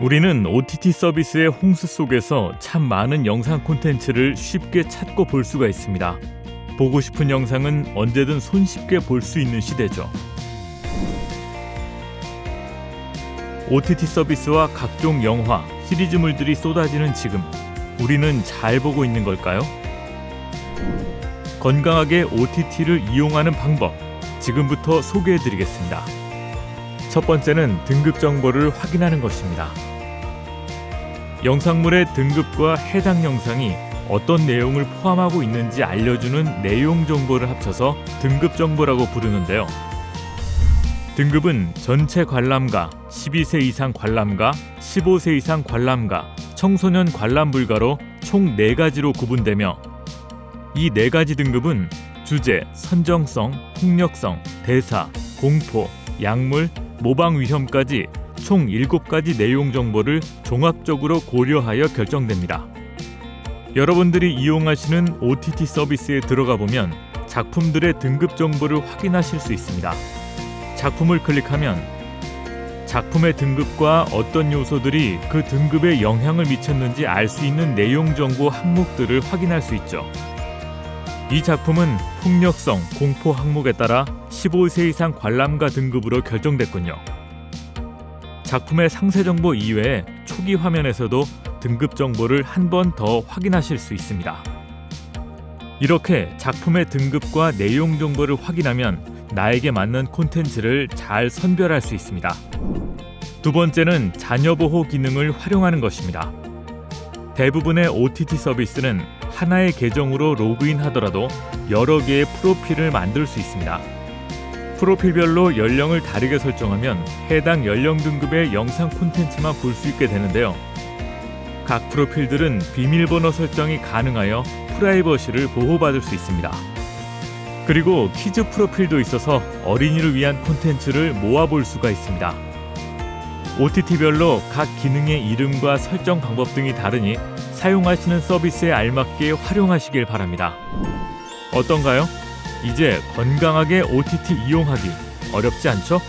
우리는 OTT 서비스의 홍수 속에서 참 많은 영상 콘텐츠를 쉽게 찾고 볼 수가 있습니다. 보고 싶은 영상은 언제든 손쉽게 볼 수 있는 시대죠. OTT 서비스와 각종 영화, 시리즈물들이 쏟아지는 지금, 우리는 잘 보고 있는 걸까요? 건강하게 OTT를 이용하는 방법, 지금부터 소개해 드리겠습니다. 첫 번째는 등급 정보를 확인하는 것입니다. 영상물의 등급과 해당 영상이 어떤 내용을 포함하고 있는지 알려주는 내용 정보를 합쳐서 등급 정보라고 부르는데요. 등급은 전체 관람가, 12세 이상 관람가, 15세 이상 관람가, 청소년 관람 불가로 총 4가지로 구분되며 이 4가지 등급은 주제, 선정성, 폭력성, 대사, 공포, 약물, 모방 위험까지 총 7가지 내용 정보를 종합적으로 고려하여 결정됩니다. 여러분들이 이용하시는 OTT 서비스에 들어가 보면 작품들의 등급 정보를 확인하실 수 있습니다. 작품을 클릭하면 작품의 등급과 어떤 요소들이 그 등급에 영향을 미쳤는지 알 수 있는 내용 정보 항목들을 확인할 수 있죠. 이 작품은 폭력성, 공포 항목에 따라 15세 이상 관람가 등급으로 결정됐군요. 작품의 상세 정보 이외에 초기 화면에서도 등급 정보를 한 번 더 확인하실 수 있습니다. 이렇게 작품의 등급과 내용 정보를 확인하면 나에게 맞는 콘텐츠를 잘 선별할 수 있습니다. 두 번째는 자녀 보호 기능을 활용하는 것입니다. 대부분의 OTT 서비스는 하나의 계정으로 로그인하더라도 여러 개의 프로필을 만들 수 있습니다. 프로필별로 연령을 다르게 설정하면 해당 연령 등급의 영상 콘텐츠만 볼 수 있게 되는데요. 각 프로필들은 비밀번호 설정이 가능하여 프라이버시를 보호받을 수 있습니다. 그리고 키즈 프로필도 있어서 어린이를 위한 콘텐츠를 모아볼 수가 있습니다. OTT별로 각 기능의 이름과 설정 방법 등이 다르니 사용하시는 서비스에 알맞게 활용하시길 바랍니다. 어떤가요? 이제 건강하게 OTT 이용하기 어렵지 않죠?